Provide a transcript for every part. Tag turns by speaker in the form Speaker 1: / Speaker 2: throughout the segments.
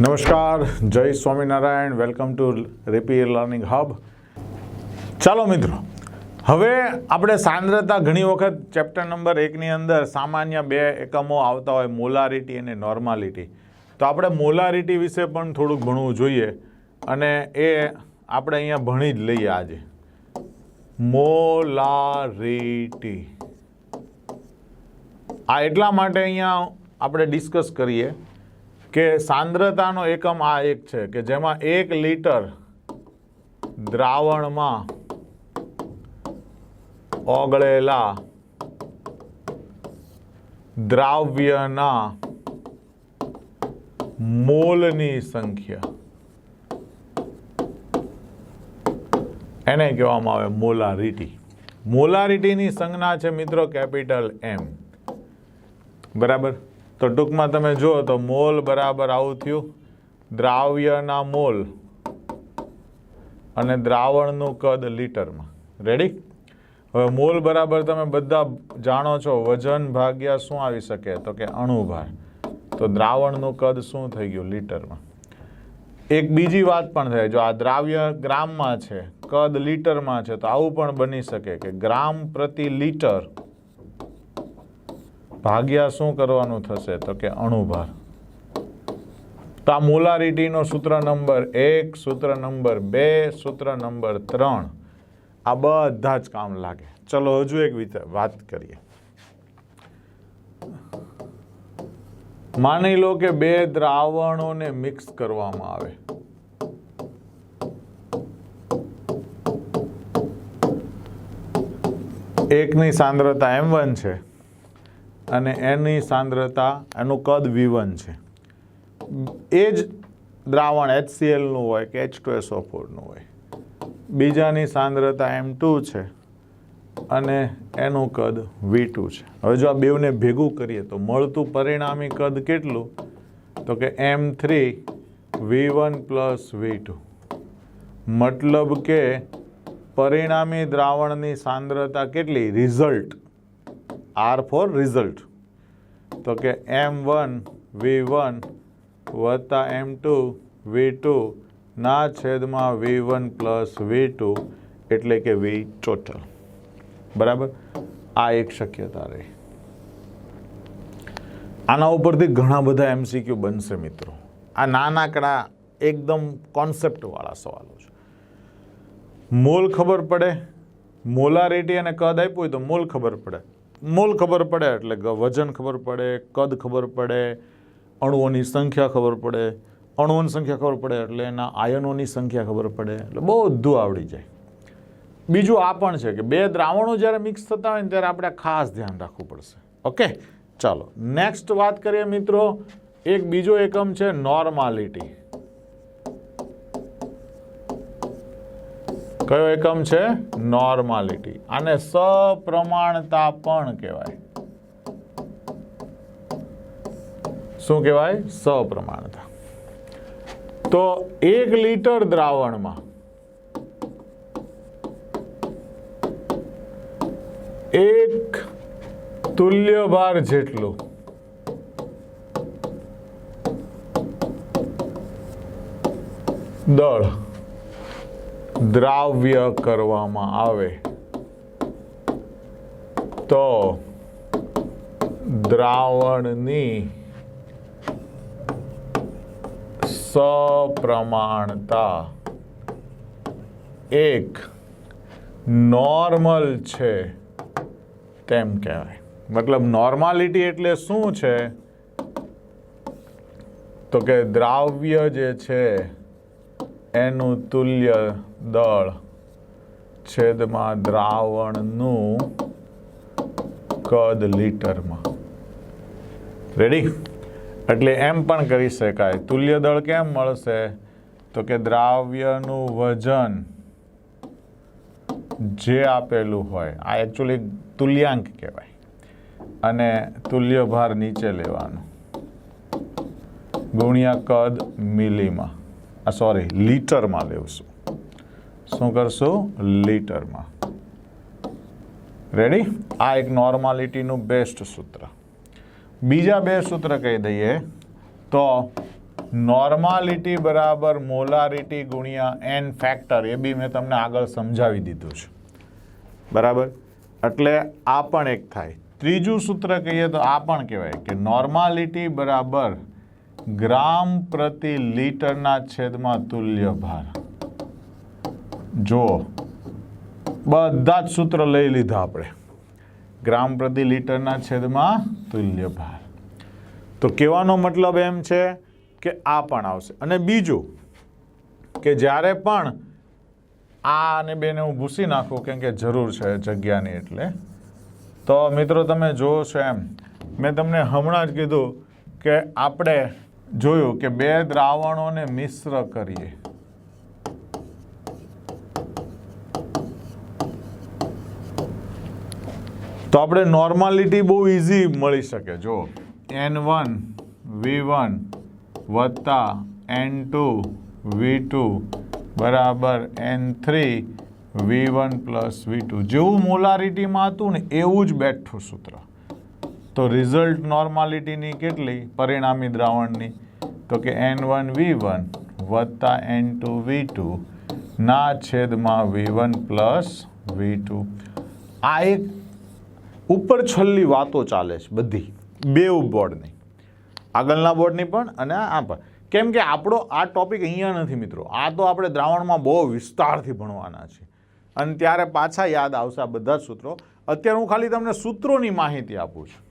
Speaker 1: નમસ્કાર, જય Swaminarayan, welcome to rapid learning hub. ચાલો મિત્રો, હવે આપણે સાંદ્રતા ઘણી વખત ચેપ્ટર નંબર એકની અંદર સામાન્ય બે એકમો આવતા હોય, મોલારિટી અને નોર્માલિટી. તો આપણે મોલારિટી વિશે પણ થોડુંક ભણવું જોઈએ અને એ આપણે અહીંયા ભણી જ લઈએ આજે. મોલારિટી. આ એટલા માટે અહીંયા આપણે ડિસ્કસ કરીએ કે સાંદ્રતાનો એકમ આ એક છે કે જેમાં એક લીટર દ્રાવણમાં ઓગળેલા દ્રાવ્યના મોલની સંખ્યા. એને કહેવામાં આવે મોલારિટી. મોલારિટીની સંજ્ઞા છે મિત્રો કેપિટલ એમ બરાબર? તો ટૂંકમાં તમે જુઓ તો મોલ બરાબર આવું થયું. દ્રાવ્યના મોલ. અને દ્રાવણનું કદ લીટરમાં. રેડી હવે મોલ બરાબર તમે બધા જાણો છો, વજન ભાગ્યા શું આવી શકે? તો કે અણુભાર. તો દ્રાવણનું કદ શું થઈ ગયું લીટરમાં? એક બીજી વાત પણ થાય, જો આ દ્રાવ્ય ગ્રામમાં છે, કદ લીટરમાં છે, તો આવું પણ બની શકે કે ગ્રામ પ્રતિ લીટર ભાગ્યા શું કરવાનું થશે? તો કે અણુભાર. તો આ મોલારિટીનો સૂત્ર નંબર એક, સૂત્ર નંબર બે, સૂત્ર નંબર ત્રણ. આ બધા જ કામ લાગે. ચલો, હજુ એક વિતે કરીએ. માની લો કે બે દ્રાવણોને મિક્સ કરવામાં આવે. એકની સાંદ્રતા એમ વન છે. અને એની સાંદ્રતા, એનું કદ વી છે. એ જ દ્રાવણ એચસીએલનું હોય કે એચ ટુ એસો ફોરનું હોય. બીજાની સાંદ્રતા એમ ટુ છે અને એનું કદ વી ટુ છે. હવે જો આ બેવને ભેગું કરીએ તો મળતું પરિણામી કદ કેટલું? તો કે M three V one plus V two મતલબ કે પરિણામી દ્રાવણની સાંદ્રતા કેટલી? રિઝલ્ટ. આર ફોર રિઝલ્ટ તો કે એમ વન વી વન વત્તા એમ ટુ વી ટુ ના છેદમાં V one plus V two એટલે કે વી ટોટલ બરાબર? આ એક શક્યતા રહી. આના ઉપરથી ઘણા બધા એમસીક્યુ બનશે મિત્રો. આ નાનાકડા એકદમ કોન્સેપ્ટવાળા સવાલો છે. મોલ ખબર પડે? મોલારિટી અને કદ આપ્યું હોય તો મોલ ખબર પડે. મોલ ખબર પડે એટલે વજન ખબર પડે, કદ ખબર પડે, અણુઓની સંખ્યા ખબર પડે. અણુઓની સંખ્યા ખબર પડે એટલે એના આયનોની સંખ્યા ખબર પડે એટલે બધું આવડી જાય. બીજું આ પણ છે કે બે દ્રાવણો જ્યારે મિક્સ થતા હોય ને ત્યારે આપણે ખાસ ધ્યાન રાખવું પડશે. ઓકે? ચાલો નેક્સ્ટ વાત કરીએ મિત્રો. એક બીજો એકમ છે નોર્માલિટી કયો એકમ છે? નોર્માલિટી આને સપ્રમાણતા પણ કહેવાય. શું કહેવાય? સપ્રમાણતા. તો એક લીટર દ્રાવણમાં એક તુલ્ય ભાર જેટલું દળ દ્રાવ્ય કરવામાં આવે. તો દ્રાવણની સપ્રમાણતા એક નોર્મલ છે તેમ કહેવાય. મતલબ નોર્માલિટી એટલે શું છે? તો કે દ્રાવ્ય જે છે, એનું તુલ્ય દળ છેદમાં દ્રાવણનું કદ લીટરમાં. રેડી એટલે એમ પણ કરી શકાય. તુલ્ય દળ કેમ મળશે? તો કે દ્રાવ્યનું વજન જે આપેલું હોય, આ એકચ્યુઅલી તુલ્યાંક કહેવાય. અને તુલ્ય ભાર નીચે લેવાનો. ગુણ્યા કદ મિલીમાં. સોરી લીટરમાં લેવશું. શું કરશું? લીટરમાં. રેડી આ એક નોર્માલિટીનું બેસ્ટ સૂત્ર. બીજા બે સૂત્ર કહી દઈએ, તો નોર્માલિટી બરાબર મોલારિટી ગુણ્યા એન ફેક્ટર એ બી મેં તમને આગળ સમજાવી દીધું છે. બરાબર? એટલે આ પણ એક થાય. ત્રીજું સૂત્ર કહીએ તો આ પણ કહેવાય કે નોર્માલિટી બરાબર ગ્રામ પ્રતિ લીટરના છેદમાં તુલ્ય ભાર જુઓ, બધા જ સૂત્ર લઈ લીધા આપણે. ગ્રામ પ્રતિ લીટરના છેદમાં તુલ્ય ભાર. તો કહેવાનો મતલબ એમ છે કે આ પણ આવશે. અને બીજું કે જ્યારે પણ આ અને બેને હું ભૂસી નાખું, કેમ કે જરૂર છે જગ્યાની એટલે, તો મિત્રો તમે જુઓ છો એમ, મેં તમને હમણાં જ કીધું કે આપણે જોયું કે બે દ્રાવણોને મિશ્ર કરીએ. તો આપણે નોર્માલિટી બહુ ઇઝી મળી શકે, જો. એન વન વી વન વત્તા એન ટુ વી ટુ બરાબર N three V one plus V two જેવું મોલારિટીમાં હતું ને, એવું જ બેઠું સૂત્ર. તો રિઝલ્ટ નોર્માલિટીની કેટલી? પરિણામી દ્રાવણની. તો કે એન વન વી વન વત્તા એન ટુ વી ટુ ના છેદમાં V one plus V two આ એક ઉપર છલ્લી વાતો ચાલે છે બધી. બે બોર્ડની આગળના બોર્ડની પણ અને આ પણ. કેમ કે આપણો આ ટોપિક અહીંયા નથી મિત્રો. આ તો આપણે દ્રાવણમાં બહુ વિસ્તારથી ભણવાના છે અને ત્યારે પાછા યાદ આવશે આ બધા જ સૂત્રો. અત્યારે હું ખાલી તમને સૂત્રોની માહિતી આપું છું.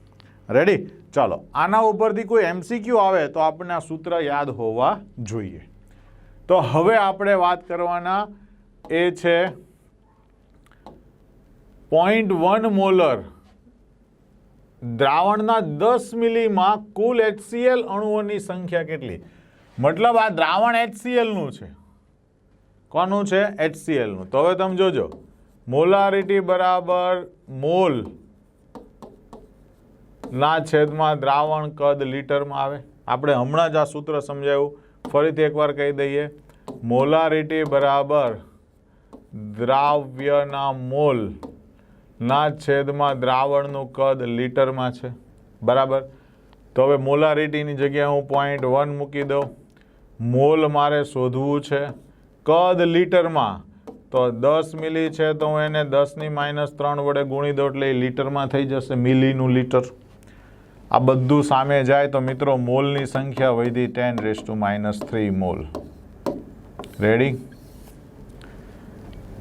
Speaker 1: રેડી ચાલો. આના ઉપરથી કોઈ એમસીક્યુ આવે તો આપણને આ સૂત્ર યાદ હોવા જોઈએ. તો હવે આપણે વાત કરવાના એ છે પોઈન્ટ વન મોલર દ્રાવણના દસ મિલીમાં કુલ એચસીએલ અણુઓની સંખ્યા કેટલી? મતલબ આ દ્રાવણ એચસીએલનું છે. કોનું છે? એચસીએલનું તો હવે તમે જોજો. મોલારિટી બરાબર મોલ ના છેદમાં દ્રાવણ કદ લીટરમાં આવે. આપણે હમણાં જ આ સૂત્ર સમજાવ્યું ફરીથી એકવાર કહી દઈએ. મોલારિટી બરાબર દ્રાવ્યના મોલ ના છેદમાં દ્રાવણનું કદ લીટરમાં છે. બરાબર? તો હવે મોલારિટીની જગ્યાએ હું પોઈન્ટ વન મૂકી દઉં. મોલ મારે શોધવું છે. કદ લીટરમાં. તો દસ મિલી છે તો હું એને દસની માઇનસ ત્રણ વડે ગુણી દઉં એટલે એ લીટરમાં થઈ જશે મિલીનું લીટર. આ બધું સામે જાય તો મિત્રો મોલની સંખ્યા વધી ten raise to minus three mole. Ready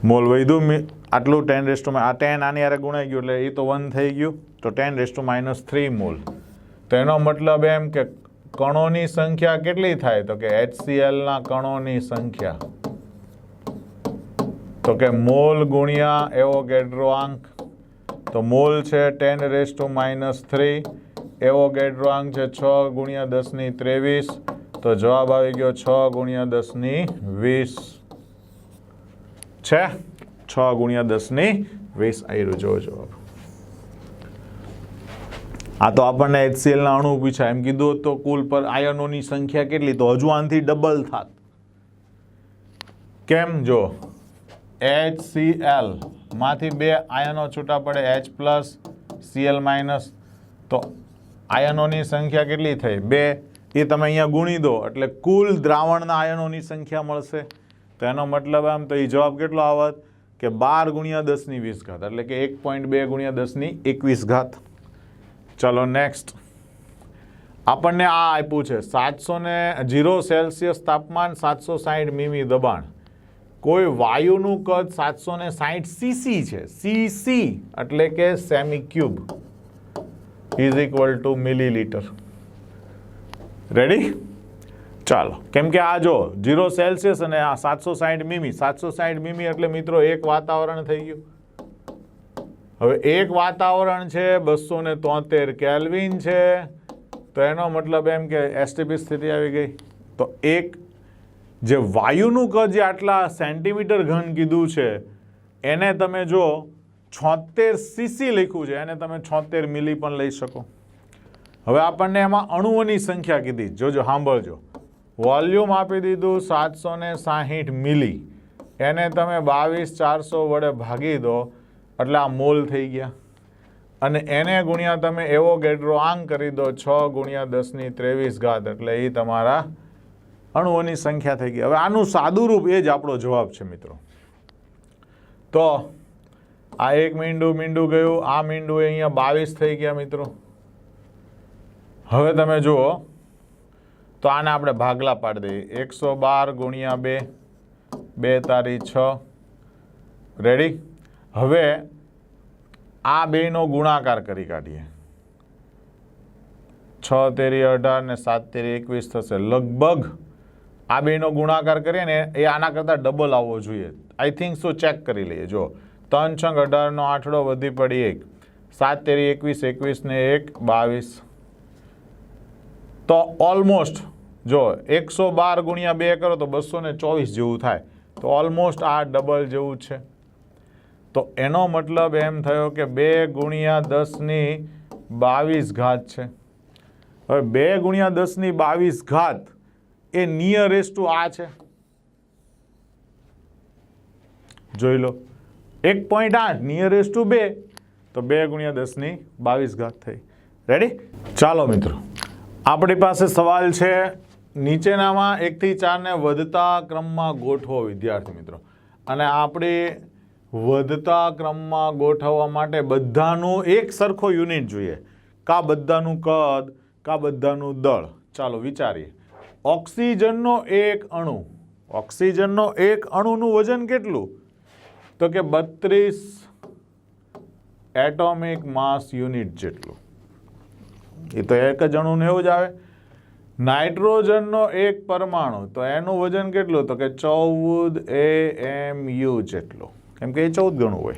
Speaker 1: mole વધ્યું આટલું ટેન રેસ ટુ આ ટેન આની યારે ગુણાઈ ગયું, એટલે એ તો વન થઈ ગયું. તો ten raise to minus three mole તો એનો મતલબ એમ કે કણોની સંખ્યા કેટલી થાય? તો કે એચસીએલના કણોની સંખ્યા. તો કે મોલ ગુણ્યા એવો ગેડ્રો આંક તો મોલ છે ten raise to minus three Avogadro આંક છે છ ગુણ્યા દસની ત્રેવીસ. તો જવાબ આવી ગયો છ ગુણ્યા દસની વીસ. છે? છ ગુણ્યા દસની વીસ આવ્યું જો જવાબ આ તો આપણને એચસીએલના અણુ પૂછાય એમ કીધું તો કુલ પર આયનોની સંખ્યા કેટલી? તો હજુ આનથી ડબલ થાત. કેમ? જો એલમાંથી બે આયનો છૂટા પડે. એચ પ્લસ સીએલ માઇનસ તો આયનોની સંખ્યા કેટલી થઈ? બે. એ તમે અહીંયા ગુણી દો. એટલે કુલ દ્રાવણના આયનોની સંખ્યા મળશે. તો એનો મતલબ આમ તો એ જવાબ કેટલો આવત? કે બાર ગુણ્યા દસની વીસ ઘાત એટલે કે એક પોઈન્ટ બે ગુણ્યા દસની એકવીસ ઘાત ચલો નેક્સ્ટ આપણને આ આપ્યું છે, સાતસો ને જીરો સેલ્સિયસ તાપમાન, સાતસો સાહીઠ મીમી દબાણ. કોઈ વાયુનું કદ સાતસો ને સાહીઠ સીસી છે સીસી એટલે કે semi cube is equal to millilitre ready ચાલો, કેમ કે આ જો જીરો સેલ્સિયસ અને આ સાતસો સાઠ મીમી, સાતસો સાહીઠ મીમી એટલે મિત્રો એક વાતાવરણ થઈ ગયું. હવે એક વાતાવરણ છે બસો ને તોતેર કેલ્વિન છે, તો એનો મતલબ એમ કે એસટીપી સ્થિતિ આવી ગઈ. તો એક, જે વાયુનું કદ જે આટલા સેન્ટીમીટર ઘન કીધું છે, એને તમે જો છોતેર સીસી લખ્યું છે, એને તમે છોતેર મિલી પણ લઈ શકો. હવે આપણને એમાં અણુઓની સંખ્યા કીધી. જોજો, સાંભળજો. વોલ્યુમ આપી દીધું સાતસો ને સાહીઠ મિલી. એને તમે બાવીસ ચારસો વડે ભાગી દો, એટલે આ મોલ થઈ ગયા. અને એને ગુણ્યા તમે એવો ગેડરો આંગ કરી દો, છ ગુણ્યા દસની ત્રેવીસ ઘાત, એટલે એ તમારા અણુઓની સંખ્યા થઈ ગઈ. હવે આનું સાદું રૂપ એ જ આપણો જવાબ છે મિત્રો. તો આ એક મીંડું મીંડું ગયું, આ મીંડું અહીંયા બાવીસ થઈ ગયા મિત્રો. હવે તમે જુઓ તો આને આપણે ભાગલા પાડી દઈએ. એકસો બાર ગુણ્યા બે બે તારી છ. રેડી હવે આ બેનો ગુણાકાર કરી કાઢીએ. છ તેરી અઢાર ને સાત તેરી એકવીસ થશે. લગભગ આ બેનો ગુણાકાર કરીએ ને એ આના કરતાં ડબલ આવવો જોઈએ. આઈ થિંક શું ચેક કરી લઈએ. જો, ત્રણ છંગ અઢારનો આઠડો વધી પડી એક. સાત તેરી એકવીસ એકવીસ ને એક, બાવીસ. તો ઓલમોસ્ટ જો એકસો બાર ગુણ્યા બે કરો તો બસો ને ચોવીસ જેવું થાય. તો ઓલમોસ્ટ આ ડબલ જેવું છે. તો એનો મતલબ એમ થયો કે બે ગુણ્યા દસની બાવીસ ઘાત છે. હવે બે ગુણ્યા દસની બાવીસ ઘાત એ નિયરેસ્ટ ટુ આ છે. જોઈ લો. એક પોઈન્ટ આઠ નિયરેસ્ટ ટુ બે, તો બે ગુણ્યા દસની બાવીસ ઘાત થઈ. રેડી ચાલો મિત્રો. આપણી પાસે સવાલ છે. નીચેનામાં એકથી ચારને વધતા ક્રમમાં ગોઠવો, વિદ્યાર્થી મિત્રો. અને આપણે વધતા ક્રમમાં ગોઠવવા માટે બધાનું એક સરખો યુનિટ જોઈએ. કા બધાનું કદ, કા બધાનું દળ. ચાલો વિચારીએ. ઓક્સિજનનો એક અણુ. ઓક્સિજનનો એક અણુનું વજન કેટલું? તો કે બત્રીસ એટોમિક માસ યુનિટ જેટલું. એ તો એક જ ને એવું જ આવે. નાઇટ્રોજનનો એક પરમાણુ, તો એનું વજન કેટલું? તો કે ચૌદ એ એમ યુ જેટલું. કેમ કે એ ચૌદ ગણું હોય.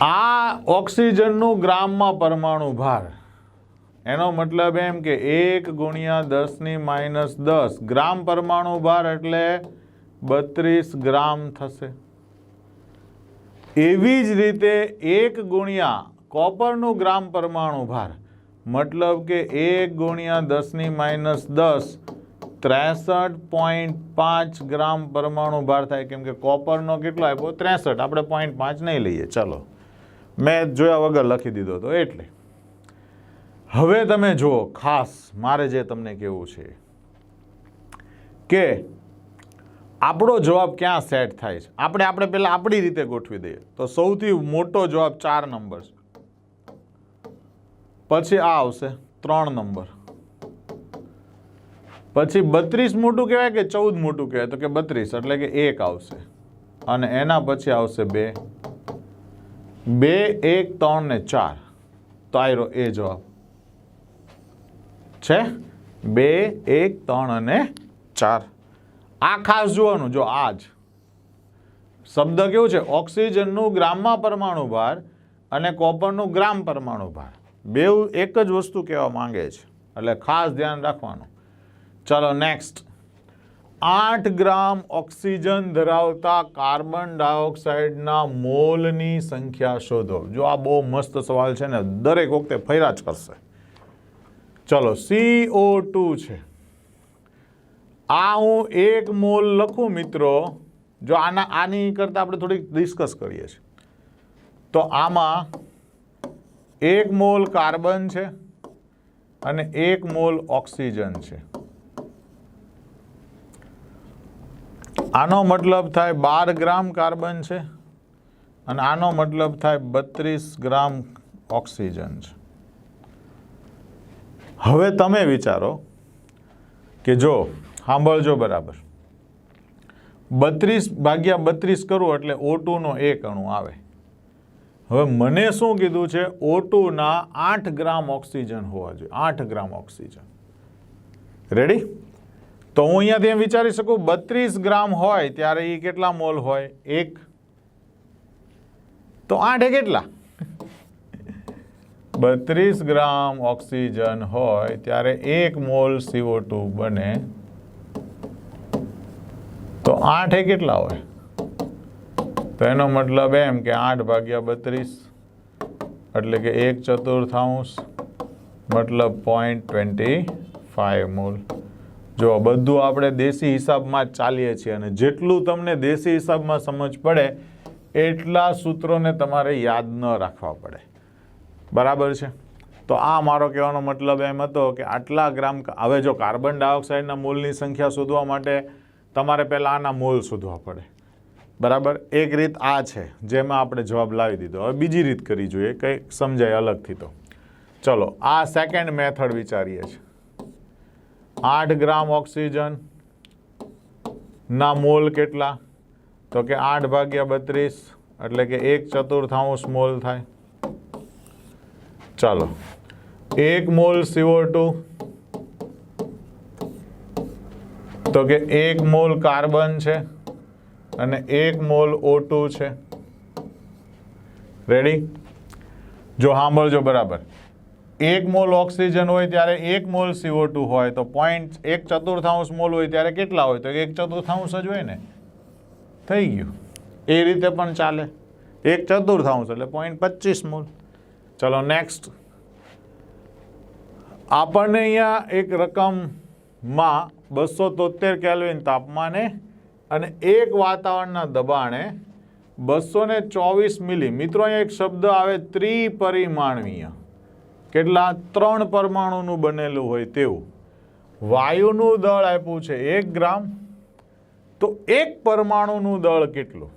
Speaker 1: આ ઓક્સિજનનું ગ્રામમાં પરમાણુ ભાર. એનો મતલબ એમ કે એક ગુણ્યા દસની માઇનસ દસ ગ્રામ પરમાણુ ભાર એટલે બત્રીસ ગ્રામ થશે. એવી જ રીતે એક ગુણ્યા કોપરનું ગ્રામ પરમાણુ ભાર. મતલબ કે એક ગુણ્યા દસની માઇનસ દસ, ત્રેસઠ પોઈન્ટ પાંચ ગ્રામ પરમાણુ ભાર થાય. કેમ કે કોપરનો કેટલો આપ્યો? ત્રેસઠ. આપણે પોઈન્ટ પાંચ નહીં લઈએ. ચલો. મેં જોયા વગર લખી દીધો તો એટલે. હવે તમે જુઓ, ખાસ મારે જે તમને કહેવું છે કે આપણો જવાબ ક્યાં સેટ થાય છે? આપણે આપણે પહેલાં આપણી રીતે ગોઠવી દઈએ. તો સૌથી મોટો જવાબ ચાર નંબર છે પછી આ આવશે ત્રણ નંબર. પછી બત્રીસ મોટું કહેવાય કે ચૌદ મોટું કહેવાય? તો કે બત્રીસ, એટલે કે એક આવશે. અને એના પછી આવશે બે. બે, એક, ત્રણ ને ચાર. તો આયરો એ જવાબ. છે? બે, એક, ત્રણ અને ચાર. આ ખાસ જોવાનું, જો આ જ. શબ્દ કેવું છે? ઓક્સિજનનું ગ્રામમાં પરમાણુ ભાર અને કોપરનું ગ્રામ પરમાણુ ભાર. બેઉ એક જ વસ્તુ કહેવા માંગે છે. એટલે ખાસ ધ્યાન રાખવાનું. ચાલો નેક્સ્ટ આઠ ગ્રામ ઓક્સિજન ધરાવતા કાર્બન ડાયોક્સાઇડના મોલની સંખ્યા શોધો. જો આ બહુ મસ્ત સવાલ છે ને, દરેક વખતે ફર્યા જ કરશે. ચલો સીઓ ટુ છે. આ હું એક મોલ લખું મિત્રો. જો આના, આની કરતાં આપણે થોડીક ડિસ્કસ કરીએ છીએ. તો આમાં એક મોલ કાર્બન છે અને એક મોલ ઓક્સિજન છે. આનો મતલબ થાય બાર ગ્રામ કાર્બન છે અને આનો મતલબ થાય બત્રીસ ગ્રામ ઓક્સિજન છે. હવે તમે વિચારો કે જો, સાંભળજો બરાબર. બત્રીસ ભાગ્યા બત્રીસ કરું એટલે ઓટુનો એક અણુ આવે. હવે મને શું કીધું છે? ઓટુના આઠ ગ્રામ ઓક્સિજન હોવા જોઈએ. આઠ ગ્રામ ઓક્સિજન. રેડી તો હું અહીંયાથી એમ વિચારી શકું બત્રીસ ગ્રામ હોય ત્યારે એ કેટલા મોલ હોય? એક. તો આઠે કેટલા? બત્રીસ ગ્રામ ઓક્સિજન હોય ત્યારે એક મોલ સીઓ બને. તો આઠે કેટલા હોય? તો એનો મતલબ એમ કે આઠ ભાગ્યા બત્રીસ એટલે કે એક ચતુર્થાંશ મતલબ પોઈન્ટ ટ્વેન્ટી ફાઈવ મૂલ. જો બધું આપણે દેશી હિસાબમાં જ ચાલીએ છીએ અને જેટલું તમને દેશી હિસાબમાં સમજ પડે, એટલા સૂત્રોને તમારે યાદ ન રાખવા પડે. બરાબર છે? તો આ મારો કહેવાનો મતલબ એમ હતો કે આટલા ગ્રામ હવે જો કાર્બન ડાયોક્સાઇડના મૂળની સંખ્યા શોધવા માટે તમારે પહેલાં આના મૂળ શોધવા પડે. બરાબર? એક રીત આ છે, જેમાં આપણે જવાબ લાવી દીધો. હવે બીજી રીત કરી જોઈએ કંઈ સમજાય અલગથી તો. ચલો, આ સેકન્ડ મેથડ વિચારીએ છીએ. આઠ ગ્રામ ઓક્સિજન, ના મોલ કેટલા? તો કે આઠ ભાગ્યા બત્રીસ, એટલે કે એક ચતુર્થાંશ મોલ થાય. ચાલો, એક મોલ સીઓ ટુ તો કે એક મોલ કાર્બન છે. અને એક મોલ ઓ ટુ છે. રેડી જો સાંભળજો બરાબર. એક મોલ ઓક્સિજન હોય ત્યારે એક મોલ સીઓ ટુ હોય. તો પોઈન્ટ એક ચતુર્થાંશ મોલ હોય ત્યારે કેટલા હોય? તો એક ચતુર્થાંશ જ હોય ને. થઈ ગયું. એ રીતે પણ ચાલે. એક ચતુર્થાંશ એટલે પોઈન્ટ પચીસ મોલ. ચલો નેક્સ્ટ આપણને અહીંયા એક રકમમાં બસો તોતેર કેલ્વિન તાપમાને અને એક વાતાવરણના દબાણે બસો ને ચોવીસ મિલી, મિત્રો અહીંયા એક શબ્દ આવે ત્રિપરિમાણવીય કેટલા? ત્રણ પરમાણુનું બનેલું હોય તેવું. વાયુનું દળ આપ્યું છે એક ગ્રામ. તો એક પરમાણુનું દળ કેટલું?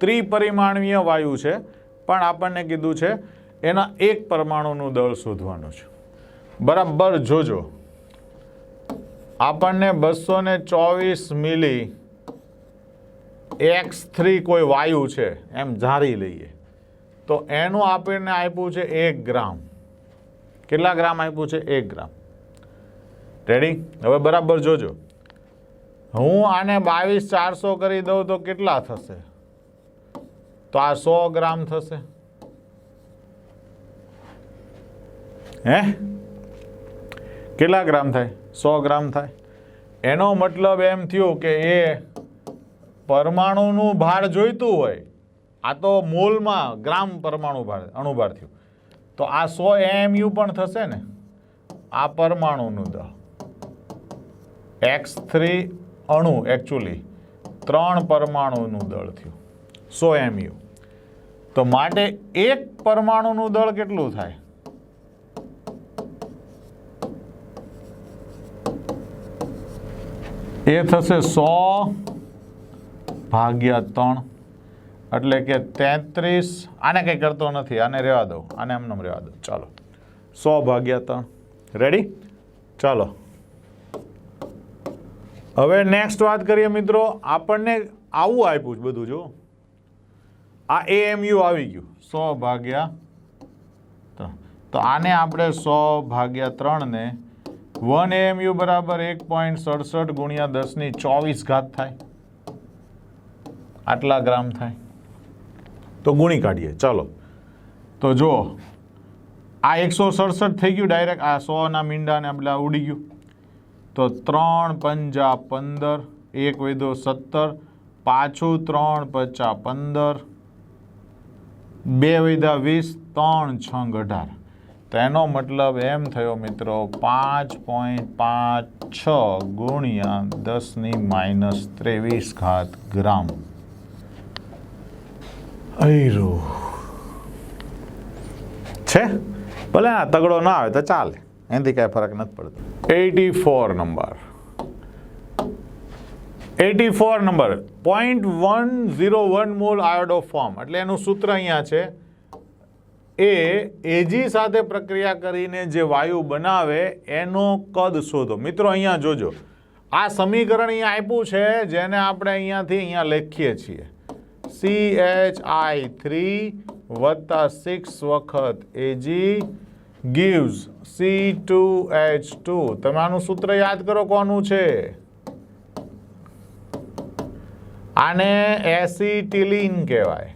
Speaker 1: ત્રિપરિમાણવીય વાયુ છે, પણ આપણને કીધું છે એના એક પરમાણુનું દળ શોધવાનું છે. બરાબર, જોજો. આપણને બસો ને ચોવીસ મિલી એક્સ થ્રી કોઈ વાયુ છે, એમ ધારી લઈએ. તો એનું આપણને આપ્યું છે એક ગ્રામ. કેટલા ગ્રામ આપ્યું છે? એક ગ્રામ. રેડી હવે બરાબર જોજો. હું આને બાવીસ ચારસો કરી દઉં તો કેટલા થશે? તો આ સો ગ્રામ થશે. હે? કેટલા ગ્રામ થાય? સો ગ્રામ થાય. એનો મતલબ એમ થયું કે એ પરમાણુનું ભાર જોઈતું હોય, આ તો મોલમાં ગ્રામ પરમાણુ ભાર, અણુભાર થયું. તો આ સો એમયુ પણ થશે ને? આ પરમાણુનું દળ એક્સ થ્રી અણુ એકચ્યુઅલી ત્રણ પરમાણુનું દળ થયું. સો એમયુ. તો માટે એક પરમાણુનું દળ કેટલું થાય? એ થશે સો ભાગ્યા ત્રણ. એટલે કે તેત્રીસ. આને કંઈ કરતો નથી, આને રહેવા દઉં આને એમને રહેવા દો. ચાલો. સો ભાગ્યા ત્રણ. રેડી ચાલો. હવે નેક્સ્ટ વાત કરીએ મિત્રો, આપણને આવું આપ્યું છે બધું જો આ એએમયુ આવી ગયું. સો ભાગ્યા ત્રણ. તો આને આપણે સો ભાગ્યા ત્રણને વન એએમયુ બરાબર એક પોઈન્ટ સડસઠ ગુણ્યા દસની ચોવીસ ઘાત થાય. આટલા ગ્રામ થાય. તો ગુણી કાઢીએ. ચાલો. તો જો આ એકસો સડસઠ થઈ ગયું ડાયરેક્ટ. આ સોના મીંડાને બધા ઉડી ગયું. તો ત્રણ પંજા પંદર એક વૈદો સત્તર પાછું ત્રણ પચા પંદર બે વૈદા વીસ ત્રણ છંગ અઢાર. તો એનો મતલબ એમ થયો મિત્રો પાંચ પોઈન્ટ પાંચ છ ગુણ્યા દસની માઇનસ ત્રેવીસ ઘાત ગ્રામ. છે? ભલે આ તગડો ના આવે તો ચાલે એનાથી કાંઈ ફરક નથી પડતો. Eighty four number. Eighty four number point one zero one mole iodoform એટલે એનું સૂત્ર અહીંયા છે. એ એજી સાથે પ્રક્રિયા કરીને જે વાયુ બનાવે એનો કદ શોધો. મિત્રો, અહીંયા જોજો. આ સમીકરણ અહીંયા આપ્યું છે, જેને આપણે અહીંયાથી અહીંયા લખીએ છીએ. સી એચ આઈ થ્રી વત્તા સિક્સ વખત AG gives C two H two તમે આનું સૂત્ર યાદ કરો કોનું છે? આને એસિટિલિન કહેવાય.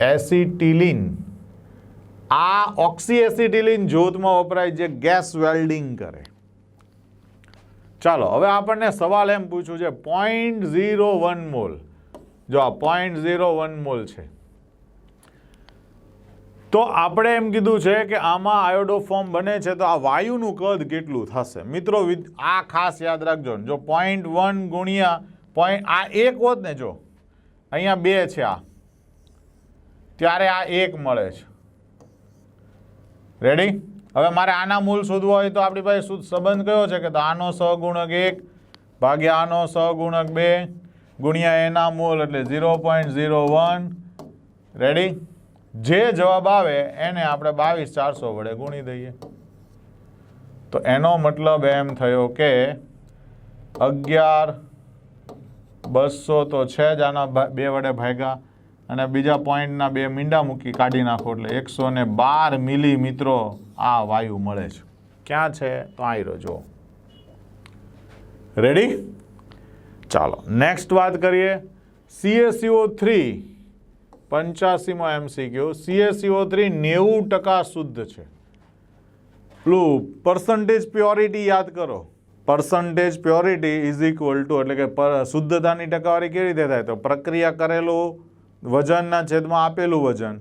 Speaker 1: એસિટિલિન. આ ઓક્સી એસિટિલિન જ્યોતમાં વપરાય જે ગેસ વેલ્ડિંગ કરે. ચાલો, હવે આપણને સવાલ એમ પૂછ્યું છે પોઈન્ટ ઝીરો વન મોલ જો આ પોઈન્ટ ઝીરો વન મોલ છે. તો આપણે એમ કીધું છે કે આમાં આયોડો ફોર્મ બને છે, તો આ વાયુનું કદ કેટલું થશે? મિત્રો આ ખાસ યાદ રાખજો. જો પોઈન્ટ વન ગુણ્યા પોઈન્ટ આ એક હોત ને જો, અહીંયા બે છે આ. ત્યારે આ એક મળે છે. રેડી હવે મારે આના મૂળ શોધવું હોય તો આપણી પાસે સંબંધ કયો છે? કે તો આનો સહગુણક એક ભાગ્યા આનો સહગુણક બે ગુણ્યા એના મૂળ એટલે zero point zero one. Ready જે જવાબ આવે એને આપણે બાવીસ ચારસો વડે ગુણી દઈએ. તો એનો મતલબ એમ થયો કે અગિયાર બસો તો છે જ આના બે વડે ભાગ્યા. અને બીજા પોઈન્ટના બે મીંડા મૂકી કાઢી નાખો એટલે એકસો ને બાર મિલી મિત્રો આ વાયુ મળે છે. ક્યાં છે? તો આયરો જુઓ. રેડી ચાલો નેક્સ્ટ વાત કરીએ. સીએસસીઓ થ્રી પંચ્યાસીમાં એમસીક્યુ સીએસસીઓ થ્રી નેવું ટકા શુદ્ધ છે. પેલું પર્સન્ટેજ પ્યોરિટી યાદ કરો. Percentage purity is equal to એટલે કે શુદ્ધતાની ટકાવારી કેવી રીતે થાય? તો પ્રક્રિયા કરેલું વજનના છેદમાં આપેલું વજન.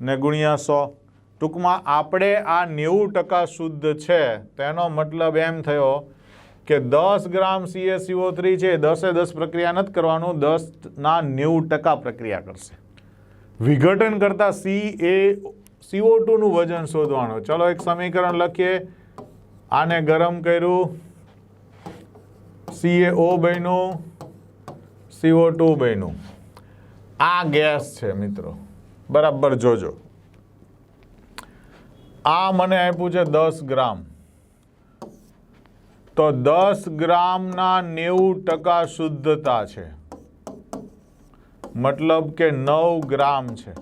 Speaker 1: ને ગુણ્યા સો. ટૂંકમાં આપણે આ નેવું ટકા શુદ્ધ છે. તેનો મતલબ એમ થયો કે દસ ગ્રામ સીએસસીઓ થ્રી છે એ દસે દસ પ્રક્રિયા નથી કરવાનું, દસના નેવું ટકા પ્રક્રિયા કરશે. વિઘટન કરતાં સી એ સીઓ ટુનું વજન શોધવાનું. ચલો એક સમીકરણ લખીએ. આને ગરમ કર્યું. સીએઓ બન્યું. સીઓ ટુ બન્યું. આ ગેસ છે, મિત્રો. બરાબર જોજો. આ મને આપ્યું છે દસ ગ્રામ. તો દસ ગ્રામના નેવું ટકા શુદ્ધતા છે. મતલબ કે નવ ગ્રામ છે.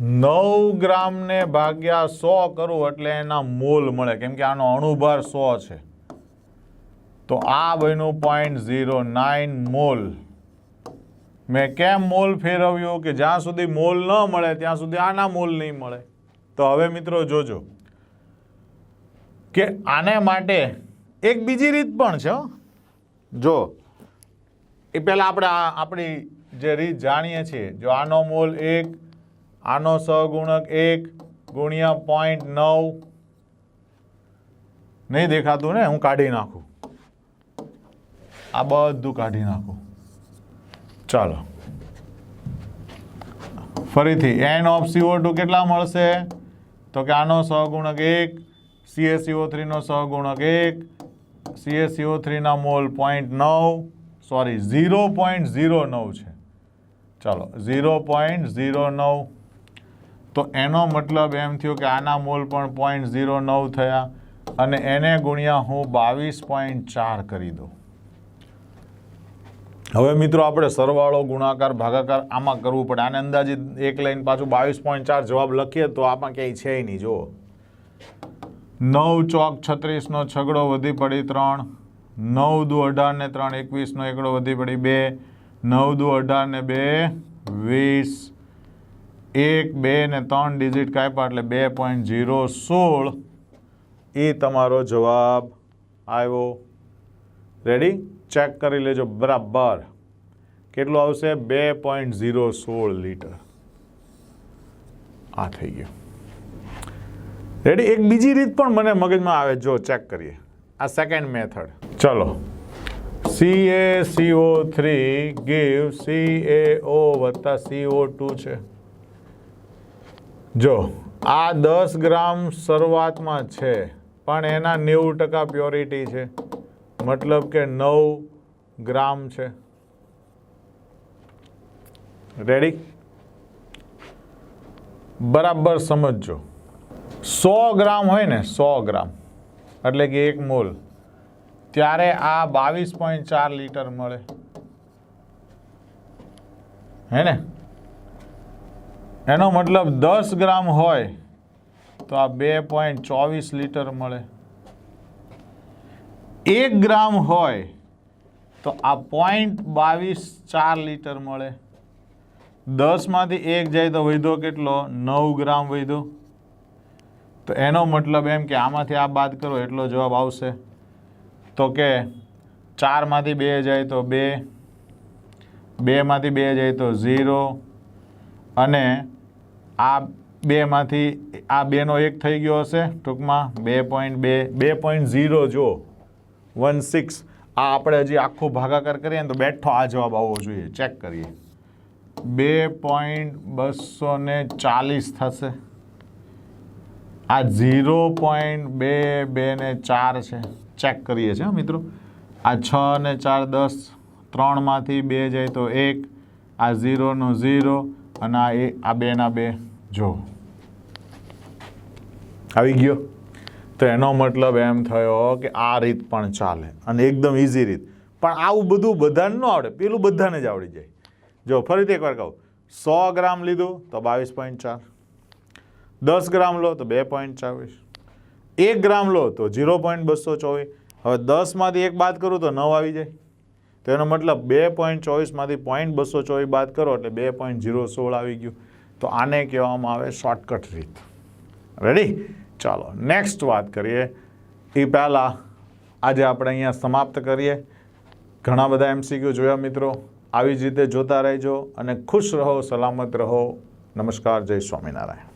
Speaker 1: નવ ગ્રામને ભાગ્યા સો કરું એટલે એના મોલ મળે. કેમ કે આનો અણુભાર સો છે. તો આ બન્યું પોઈન્ટ ઝીરો નાઇન મોલ. મેં કેમ મોલ ફેરવ્યું કે જ્યાં સુધી મોલ ન મળે, ત્યાં સુધી આના મોલ નહીં મળે? તો હવે મિત્રો જોજો કે આને માટે એક બીજી રીત પણ છે. જો, એ પહેલાં આપણે આપણી જે રીત જાણીએ છીએ, જો આનો મોલ એક, આનો સહગુણક એક, ગુણ્યા પોઈન્ટ નવ. નહીં દેખાતું ને? હું કાઢી નાખું. આ બધું કાઢી નાખું. ચાલો. ફરીથી એન ઓફ સીઓ ટુ કેટલા મળશે? તો કે આનો સહગુણક એક સીએસીઓ થ્રીનો સહગુણક એક સીએસીઓ થ્રીના મોલ પોઈન્ટ નવ સોરી ઝીરો પોઈન્ટ ઝીરો નવ છે. ચાલો ઝીરો પોઈન્ટ ઝીરો નવ. તો એનો મતલબ એમ થયો કે આના મોલ પણ પોઈન્ટ ઝીરો નવ થયા અને એને ગુણ્યા હું બાવીસ પોઈન્ટ ચાર કરી દઉં. હવે મિત્રો આપણે સરવાળો, ગુણાકાર, ભાગાકાર આમાં કરવું પડે. આને અંદાજિત એક લાઈન પાછું બાવીસ પોઈન્ટ ચાર જવાબ લખીએ તો આમાં ક્યાંય છે નહીં, જુઓ. નવ ચોક છત્રીસનો છગડો વધી પડી ત્રણ. નવ દુ અઢાર ને ત્રણ, એકવીસનો એકડો વધી પડી બે. નવ દુ અઢાર ને બે, વીસ. એક, બે ને ત્રણ ડિજિટ કાપ્યા એટલે બે પોઈન્ટ ઝીરો સોળ. એ તમારો જવાબ આવ્યો. રેડી ચેક કરી લેજો બરાબર. કેટલું આવશે? બે પોઈન્ટ ઝીરો સોળ લીટર. આ થઈ ગયું. રેડી એક બીજી રીત પણ મને મગજમાં આવે, જો ચેક કરીએ. આ સેકન્ડ મેથડ ચલો. C A CO three give C A O વત્તા સીઓ ટુ છે. જો, આ દસ ગ્રામ શરૂઆતમાં છે, પણ એના નેવું ટકા પ્યોરિટી છે. મતલબ કે નવ ગ્રામ છે. રેડી બરાબર સમજજો. સો ગ્રામ હોય ને, સો ગ્રામ. એટલે કે એક મોલ. ત્યારે આ બાવીસ પોઈન્ટ ચાર લીટર મળે. હે ને? એનો મતલબ દસ ગ્રામ હોય તો આ બે પોઈન્ટ ચોવીસ લીટર મળે. એક ગ્રામ હોય, તો આ પોઈન્ટ બાવીસ ચાર લીટર મળે. દસમાંથી એક જાય તો વધો કેટલો? નવ ગ્રામ વધ્યો તો એનો મતલબ એમ કે આમાંથી આ બાદ કરો, એટલો જવાબ આવશે. તો કે ચારમાંથી બે જાય તો બે, બેમાંથી બે જાય તો ઝીરો, અને આ બેમાંથી, આ બેનો એક થઈ ગયો હશે ટૂંકમાં. બે પોઈન્ટ બે બે પોઈન્ટ ઝીરો જો વન સિક્સ આ આપણે હજી આખો ભાગાકાર કરીએ ને તો બેઠો આ જવાબ આવવો જોઈએ. ચેક કરીએ. બે પોઈન્ટ બસો ને ચાલીસ થશે. આ ઝીરો પોઈન્ટ બે બે ને ચાર છે. ચેક કરીએ છીએ મિત્રો. આ છ ને ચાર દસ ત્રણમાંથી બે જાય તો એક. આ ઝીરોનો ઝીરો અને આ એ, આ બેના બે. જો આવી ગયો. તો એનો મતલબ એમ થયો કે આ રીત પણ ચાલે અને એકદમ ઇઝી રીત. પણ આવું બધું બધાને ન આવડે, પેલું બધાને જ આવડી જાય. જો ફરીથી એકવાર કહું, સો ગ્રામ લીધું તો બાવીસ પોઈન્ટ ચાર. દસ ગ્રામ લો તો બે પોઈન્ટ ચાવીસ. એક ગ્રામ લો તો ઝીરો પોઈન્ટ બસો ચોવીસ. હવે દસમાંથી એક બાદ કરું તો નવ આવી જાય. તો એનો મતલબ બે પોઈન્ટ ચોવીસમાંથી પોઈન્ટ બસો ચોવીસ બાદ કરો એટલે બે પોઈન્ટ ઝીરો સોળ આવી ગયું. તો આને કહેવામાં આવે શોર્ટકટ રીત. રેડી ચાલો નેક્સ્ટ વાત કરીએ. એ પહેલાં આજે આપણે અહીંયા સમાપ્ત કરીએ. ઘણા બધા એમસીક્યુ જોયા મિત્રો. આવી જ રીતે જોતા રહેજો અને ખુશ રહો, સલામત રહો. નમસ્કાર, જય સ્વામિનારાયણ.